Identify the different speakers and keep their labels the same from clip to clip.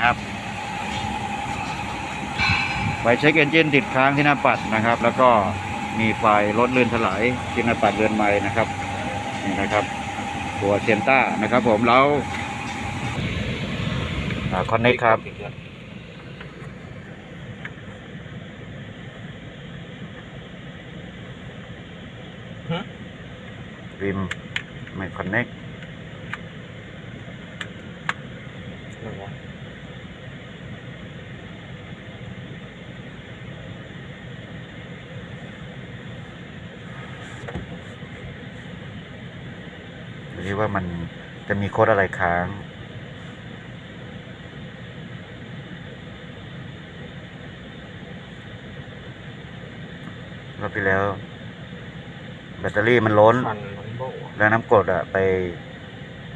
Speaker 1: นะครับไฟเช็คเอนจินติดค้างที่หน้าปัดนะครับ แล้วก็มีไฟลดเลื่อนถลายที่หน้าปัดเรือนไม้นะครับนี่นะครับ ตัวเซนต้านะครับผมแล้วคอนเนคครับริมไม่คอนเนค ที่ว่ามันจะมีโค้ดอะไรค้าง รอบที่แล้ว แบตเตอรี่มันล้น
Speaker 2: คันมันโบ้
Speaker 1: แล้วน้ำกรดอะไป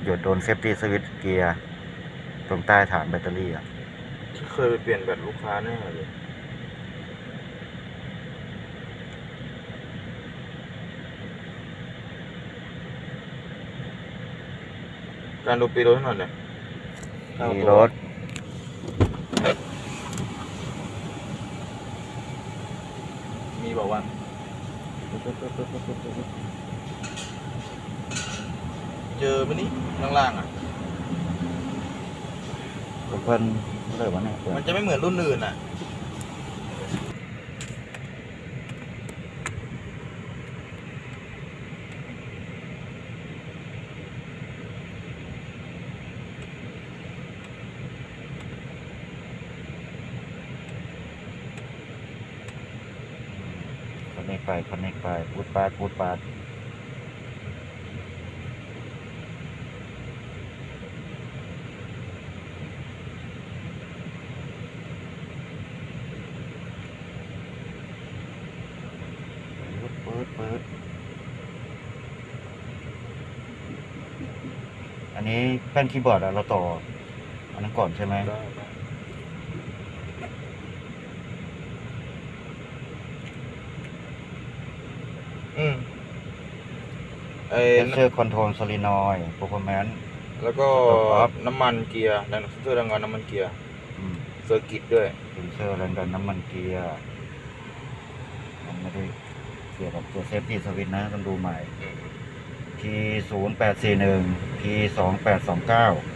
Speaker 1: หยดโดนเซฟตี้สวิตช์เกียร์ ตรงใต้ฐานแบตเตอรี่อะ
Speaker 2: เคยไปเปลี่ยนแบตลูกค้าแน่เลย การดูปีรถให้หน่อยเนี่ย
Speaker 1: มีรถ
Speaker 2: มีบอกว่าเจอไหมนี่ข้างล่างอะ
Speaker 1: เพิ่นเท่าไหร่วะเนี่ยเปิด
Speaker 2: มันจะไม่เหมือนรุ่นอื่นอะ
Speaker 1: นเนคไปคอนเนคไปพูดปาดพูดปาดเปิดเปิดอันนี้แป้นคีย์บอร์ดอะเราต่อ อันนั้นก่อนใช่ไหม
Speaker 2: ได้ อืมไอ้
Speaker 1: เซนเซอร์คอนโทรลโซลินอยด์ p พ r ร์แมน
Speaker 2: แล้วก็
Speaker 1: ตัวปั๊บ
Speaker 2: น้ำมันเกียร์แรงเสื้อแรงงานน้ำมันเกียร์เซอร์กิตด้วย
Speaker 1: เซนเซอร์แรงดันน้ำมันเกียร์มันไม่ได้เกี่ยวกับตัวเซฟตี้สวิตช์นะต้องดูใหม่ P 0 8 4 1 P 2 8 2 9